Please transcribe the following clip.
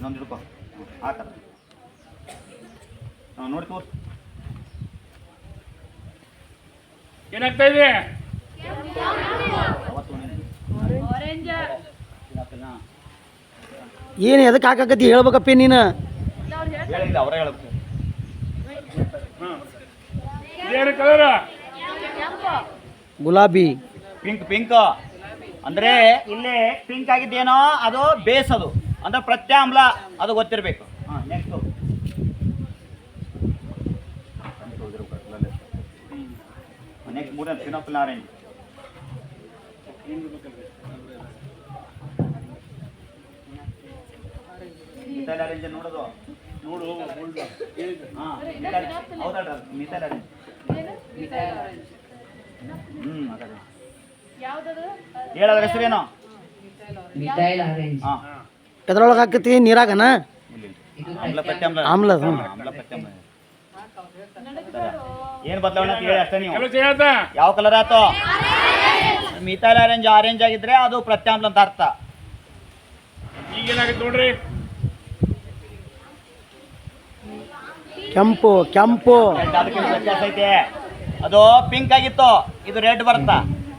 ಇನ್ನೊಂದು ಹಿಡ್ಕೊ. ಆ ಥರ ಹಾಂ ನೋಡಿ ತೋರ್ ಏನಾಗ್ತಾ ಇದೆ? ಏನು ಎದಕ್ಕೆ ಹಾಕಕತ್ತಿ? ಹೇಳ್ಬೇಕಪ್ಪ ನೀನು. ಹೇಳಿಲ್ಲ ಅವರೇ ಹೇಳ್ಬೇಕು. ಕಲರ್ ಗುಲಾಬಿ. ಪಿಂಕ್ ಪಿಂಕ್ ಅಂದ್ರೆ ಇಲ್ಲಿ. ಪಿಂಕ್ ಆಗಿದ್ದೇನೋ ಅದು ಬೇಸ್ ಅದು ಅಂದ್ರೆ ಪ್ರತ್ಯಾಮ್ಲ ಅದು ಗೊತ್ತಿರಬೇಕು. ಹಾಂ ನೆಕ್ಸ್ಟ್ ನೆಕ್ಸ್ಟ್ ಮೂರನೇ ಆರೆಂಜ್ ಮಿಥೈಲ್ ಆರೆಂಜ್ ನೋಡೋದು? ನೋಡು ಹಾಂ ಹೌದಾ ಮಿಥೈಲ್ ಆರೆಂಜ್ ಹ್ಞೂ ಅದೇ. ಹೇಳೋದ್ರ ಹೆಸರೇನು? ಮಿಥೈಲ್ ಆರೆಂಜ್ ಹಾಂ. ಎದ್ರೊಳಗೆ ಹಾಕತಿ ನೀರಾಗನ? ಆಮ್ಲ ಏನು ಬದಲಾವಣೆ ಅಂತ ಹೇಳಿ ಅಷ್ಟೇ ನೀವು. ಕೆಲಸ ಹೇಳ್ತ ಯಾವ ಕಲರ್ ಆಯ್ತು? ಮಿಥೈಲ್ ಆರೆಂಜ್ ಆರೆಂಜ್ ಆಗಿದ್ರೆ ಅದು ಪ್ರತ್ಯಾಮ್ಲ ಅಂತ ಅರ್ಥ. ಈಗ ಏನಾಗುತ್ತೆ ನೋಡ್ರಿ. ಕೆಂಪು ಕೆಂಪು. ಅದಕ್ಕೆ ವ್ಯತ್ಯಾಸ ಐತೆ. ಅದು ಪಿಂಕ್ ಆಗಿತ್ತು. ಇದು ರೆಡ್ ಬರುತ್ತಾ?